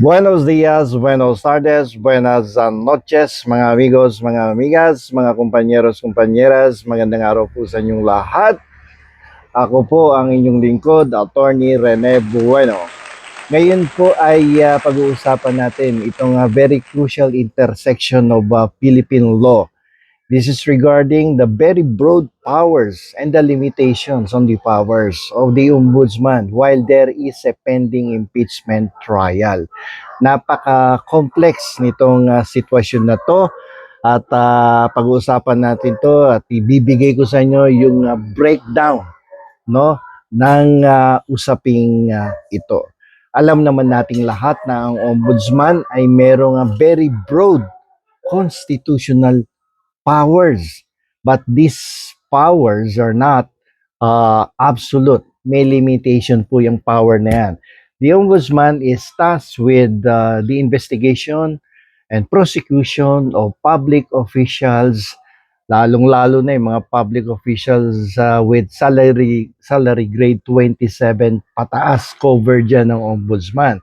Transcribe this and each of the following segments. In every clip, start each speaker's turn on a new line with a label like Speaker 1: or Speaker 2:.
Speaker 1: Buenos dias, buenos tardes, buenas noches, mga amigos, mga amigas, mga kumpanyeros, kumpanyeras, magandang araw po sa inyong lahat. Ako po ang inyong lingkod, Attorney Rene Bueno. Ngayon po ay ah, pag-uusapan natin itong ah, very crucial intersection of ah, Philippine law. This is regarding the very broad powers and the limitations on the powers of the ombudsman while there is a pending impeachment trial. Napaka-complex nitong ah, sitwasyon na to at ah, pag-uusapan natin to at ibibigay ko sa inyo yung ah, breakdown no ng ah, usaping ah, ito. Alam naman nating lahat na ang ombudsman ay merong ah, very broad constitutional powers. But these powers are not uh, absolute. May limitation po yung power na yan. The Ombudsman is tasked with uh, the investigation and prosecution of public officials, lalong-lalo na yung mga public officials uh, with salary salary grade 27 pataas cover dyan ng Ombudsman.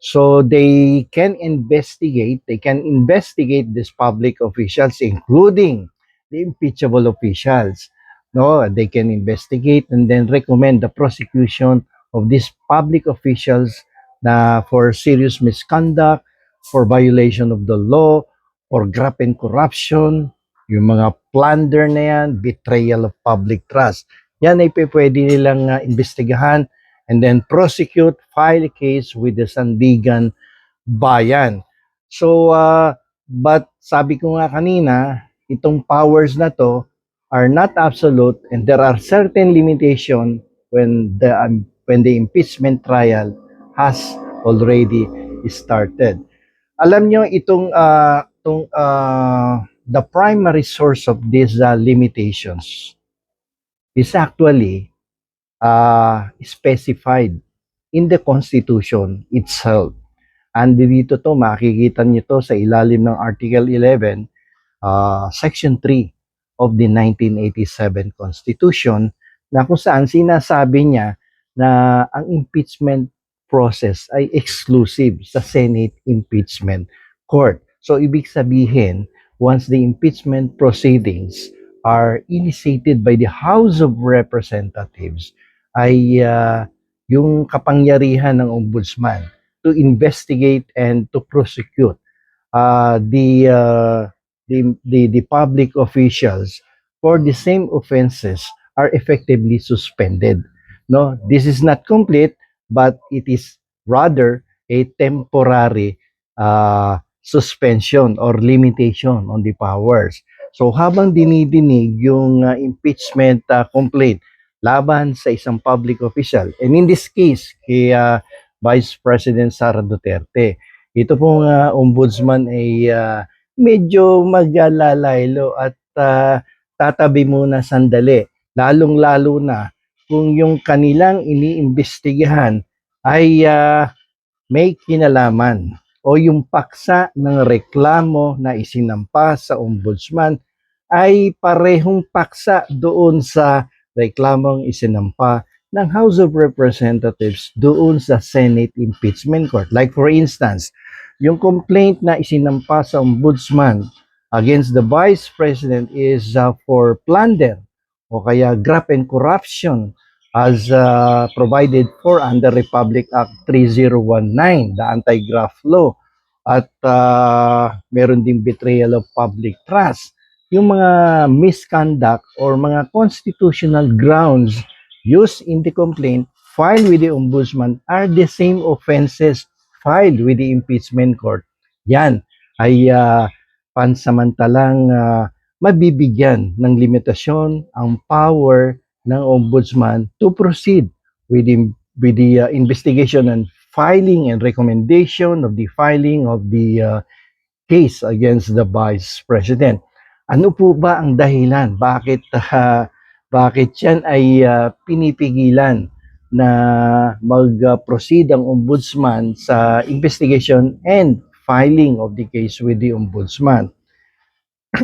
Speaker 1: So they can investigate, they can investigate these public officials including the impeachable officials. No, they can investigate and then recommend the prosecution of these public officials na for serious misconduct, for violation of the law, or graft and corruption, yung mga plunder na yan, betrayal of public trust. Yan ay pwede nilang uh, investigahan and then prosecute, file case with the Sandigan Bayan. So, uh, but sabi ko nga kanina, itong powers na to are not absolute and there are certain limitation when the um, when the impeachment trial has already started. Alam nyo itong uh, itong uh, the primary source of these uh, limitations is actually uh, specified in the Constitution itself. And dito to, makikita nyo to sa ilalim ng Article 11, uh, Section 3 of the 1987 Constitution, na kung saan sinasabi niya na ang impeachment process ay exclusive sa Senate Impeachment Court. So, ibig sabihin, once the impeachment proceedings are initiated by the House of Representatives, ay uh, yung kapangyarihan ng ombudsman to investigate and to prosecute uh, the, uh, the, the, the public officials for the same offenses are effectively suspended. No, this is not complete, but it is rather a temporary uh, suspension or limitation on the powers. So habang dinidinig yung uh, impeachment uh, complaint laban sa isang public official, and in this case, kay uh, Vice President Sara Duterte, ito pong uh, ombudsman ay uh, medyo maglalaylo at uh, tatabi muna sandali, lalong-lalo na kung yung kanilang iniimbestigahan ay uh, may kinalaman o yung paksa ng reklamo na isinampa sa ombudsman ay parehong paksa doon sa reklamong isinampa ng House of Representatives doon sa Senate Impeachment Court. Like for instance, yung complaint na isinampa sa ombudsman against the Vice President is uh, for plunder o kaya graft and corruption as uh, provided for under Republic Act 3019, the anti-graft law. At uh, meron ding betrayal of public trust. Yung mga misconduct or mga constitutional grounds used in the complaint filed with the ombudsman are the same offenses filed with the impeachment court. Yan ay uh, pansamantalang uh, mabibigyan ng limitasyon ang power ng ombudsman to proceed with the, with the uh, investigation and filing and recommendation of the filing of the uh, case against the vice president. Ano po ba ang dahilan? Bakit uh, bakit yan ay uh, pinipigilan na mag-proceed ang ombudsman sa investigation and filing of the case with the ombudsman?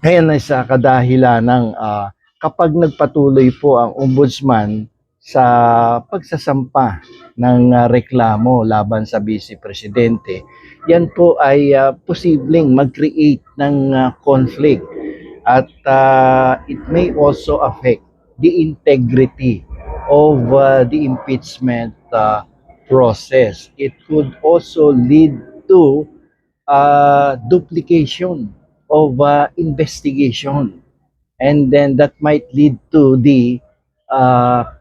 Speaker 1: Kaya na sa kadahilan ng uh, kapag nagpatuloy po ang ombudsman sa pagsasampa ng ah, reklamo laban sa Vice Presidente, yan po ay ah, posibleng mag-create ng ah, conflict at ah, it may also affect the integrity of uh, the impeachment uh, process. It could also lead to uh, duplication of uh, investigation. And then that might lead to the uh,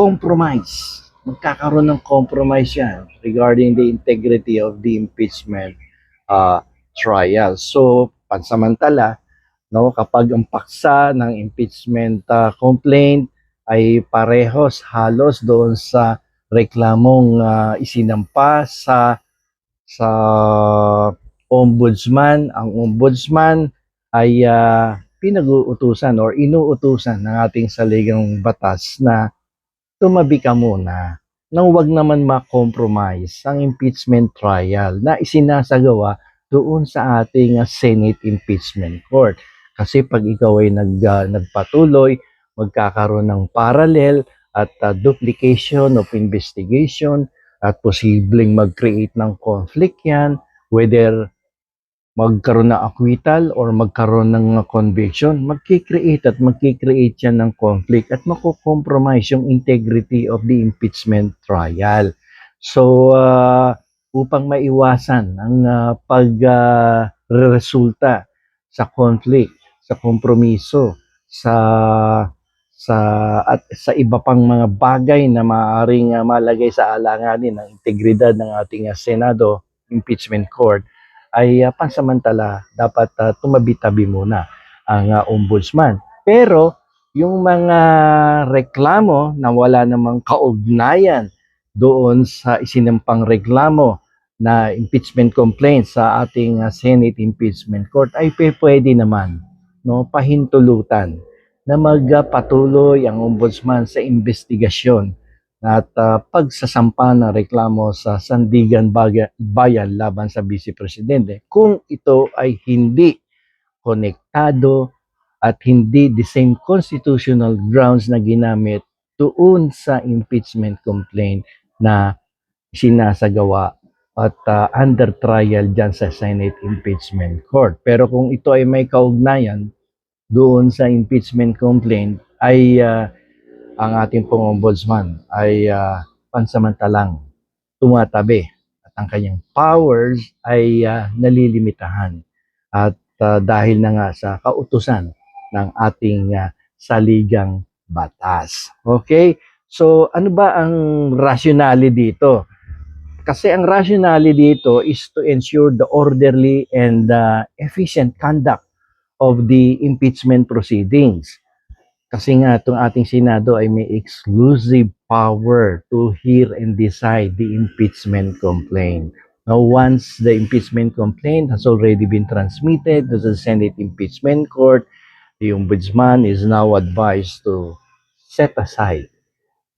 Speaker 1: compromise. Magkakaroon ng compromise yan regarding the integrity of the impeachment uh, trial. So, pansamantala, no, kapag ang paksa ng impeachment uh, complaint ay parehos halos doon sa reklamong uh, isinampa sa sa ombudsman. Ang ombudsman ay uh, pinag-uutusan or inuutusan ng ating saligang batas na tumabi ka muna nang wag naman ma-compromise ang impeachment trial na isinasagawa doon sa ating uh, Senate Impeachment Court. Kasi pag ikaw ay nag, uh, nagpatuloy, magkakaroon ng parallel at uh, duplication of investigation at posibleng mag-create ng conflict yan, whether magkaroon ng acquittal or magkaroon ng uh, conviction, magkikreate at magkikreate yan ng conflict at makukompromise yung integrity of the impeachment trial. So, uh, upang maiwasan ang uh, pag-resulta sa conflict, sa kompromiso, sa sa at sa iba pang mga bagay na maaaring uh, malagay sa alanganin ng integridad ng ating uh, Senado Impeachment Court ay uh, pansamantala dapat uh, tumabi-tabi muna ang uh, ombudsman. Pero yung mga reklamo na wala namang kaugnayan doon sa isinampang reklamo na impeachment complaint sa ating uh, Senate Impeachment Court ay pwede naman no pahintulutan na magpatuloy ang ombudsman sa investigasyon at uh, pagsasampa ng reklamo sa Sandigan Bayan laban sa Vice Presidente kung ito ay hindi konektado at hindi the same constitutional grounds na ginamit tuon sa impeachment complaint na sinasagawa at uh, under trial dyan sa Senate Impeachment Court. Pero kung ito ay may kaugnayan doon sa impeachment complaint ay uh, ang ating pong ombudsman ay uh, pansamantalang tumatabi at ang kanyang powers ay uh, nalilimitahan at uh, dahil na nga sa kautusan ng ating uh, saligang batas. Okay? So ano ba ang rationale dito? Kasi ang rationale dito is to ensure the orderly and uh, efficient conduct of the impeachment proceedings. Kasi nga itong ating Senado ay may exclusive power to hear and decide the impeachment complaint. Now, once the impeachment complaint has already been transmitted to the Senate Impeachment Court, the Ombudsman is now advised to set aside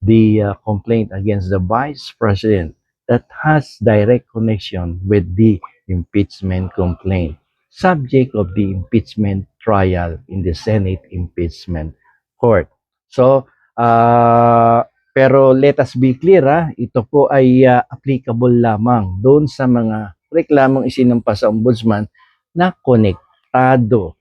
Speaker 1: the uh, complaint against the Vice President that has direct connection with the impeachment complaint, subject of the impeachment trial in the Senate Impeachment Court. So, uh, pero let us be clear, ha? ito po ay uh, applicable lamang doon sa mga reklamong isinampa sa ombudsman na konektado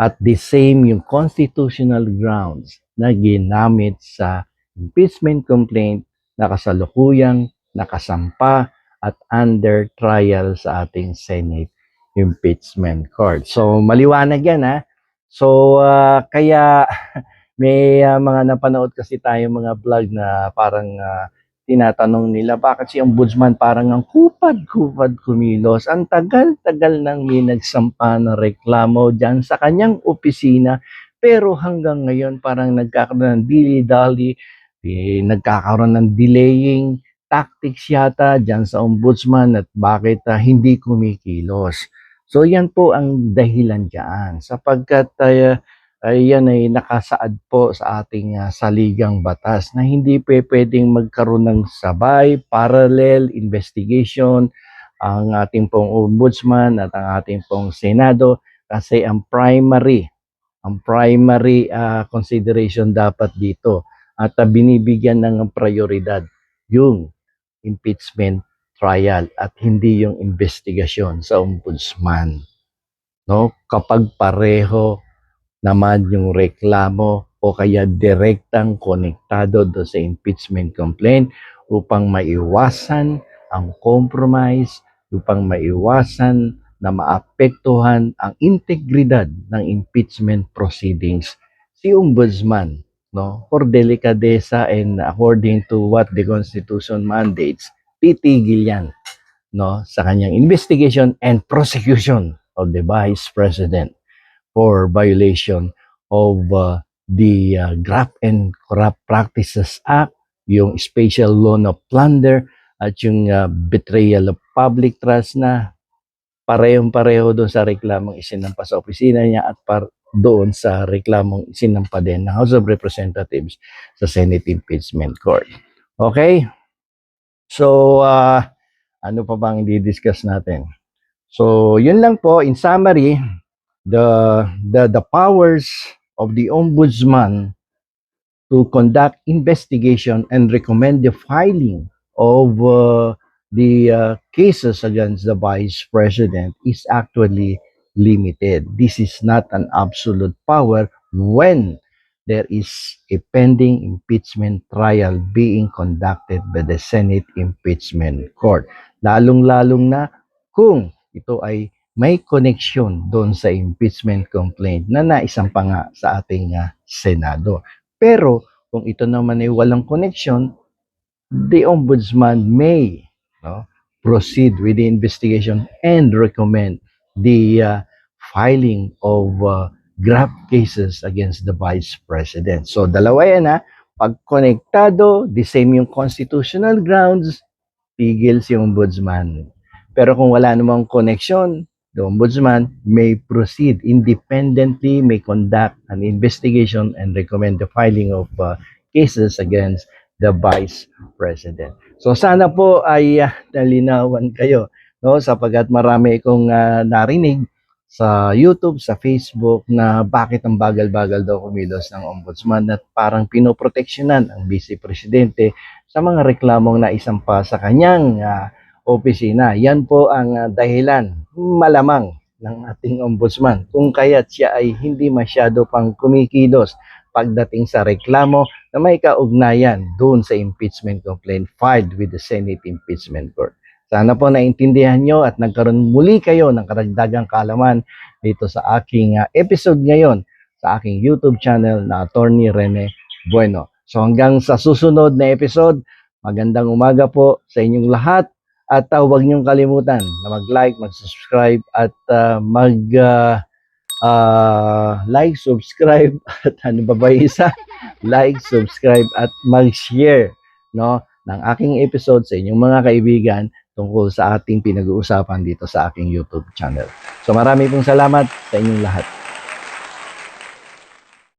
Speaker 1: at the same yung constitutional grounds na ginamit sa impeachment complaint na kasalukuyang nakasampa at under trial sa ating Senate Impeachment Court. So maliwanag yan ha. So uh, kaya may uh, mga napanood kasi tayo mga vlog na parang uh, tinatanong nila bakit si ombudsman parang ang kupad-kupad kumilos. Ang tagal-tagal nang may nagsampa ng reklamo dyan sa kanyang opisina pero hanggang ngayon parang nagkakaroon ng dili-dali, eh, nagkakaroon ng delaying tactics yata dyan sa ombudsman at bakit uh, hindi kumikilos. So yan po ang dahilan dyan. Sapagkat uh, ay yan ay nakasaad po sa ating uh, saligang batas na hindi pe pwedeng magkaroon ng sabay, parallel investigation ang ating pong ombudsman at ang ating pong senado kasi ang primary ang primary uh, consideration dapat dito at ah, binibigyan ng prioridad yung impeachment trial at hindi yung investigasyon sa ombudsman. No? Kapag pareho naman yung reklamo o kaya direktang konektado do sa impeachment complaint upang maiwasan ang compromise, upang maiwasan na maapektuhan ang integridad ng impeachment proceedings si ombudsman no for delikadesa and according to what the constitution mandates titigil yan no sa kanyang investigation and prosecution of the vice president for violation of uh, the uh, Graft and Corrupt Practices Act, yung Special Law of Plunder at yung uh, Betrayal of Public Trust na parehong-pareho doon sa reklamong isinampa sa opisina niya at par doon sa reklamong isinampa din ng House of Representatives sa Senate Impeachment Court. Okay? So, uh, ano pa bang i-discuss natin? So, yun lang po. In summary, the, the, the powers of the Ombudsman to conduct investigation and recommend the filing of uh, the uh, cases against the vice president is actually limited. This is not an absolute power when there is a pending impeachment trial being conducted by the Senate Impeachment Court. Lalong-lalong na kung ito ay may connection doon sa impeachment complaint na naisampa nga sa ating uh, Senado. Pero kung ito naman ay walang connection, the ombudsman may no, proceed with the investigation and recommend the uh, filing of uh, graft cases against the vice president. So dalawa yan ha. Pag konektado, the same yung constitutional grounds, tigil si ombudsman. Pero kung wala namang connection, the ombudsman may proceed independently, may conduct an investigation and recommend the filing of uh, cases against the vice president. So sana po ay uh, nalinawan kayo no sapagat marami akong uh, narinig sa YouTube, sa Facebook na bakit ang bagal-bagal daw kumilos ng ombudsman at parang pinoproteksyonan ang vice presidente sa mga reklamong na isampa sa kanyang uh, opisina. Yan po ang uh, dahilan malamang ng ating ombudsman kung kaya't siya ay hindi masyado pang kumikilos pagdating sa reklamo na may kaugnayan doon sa impeachment complaint filed with the Senate Impeachment Court. Sana po naintindihan nyo at nagkaroon muli kayo ng karagdagang kaalaman dito sa aking uh, episode ngayon sa aking YouTube channel na Attorney Rene Bueno. So hanggang sa susunod na episode, magandang umaga po sa inyong lahat at uh, huwag niyong kalimutan na mag-like, mag-subscribe at uh, mag uh, uh, like, subscribe at ano ba ba isa? like, subscribe at mag-share no ng aking episode sa inyong mga kaibigan tungkol sa ating pinag-uusapan dito sa aking YouTube channel. So marami pong salamat sa inyong lahat.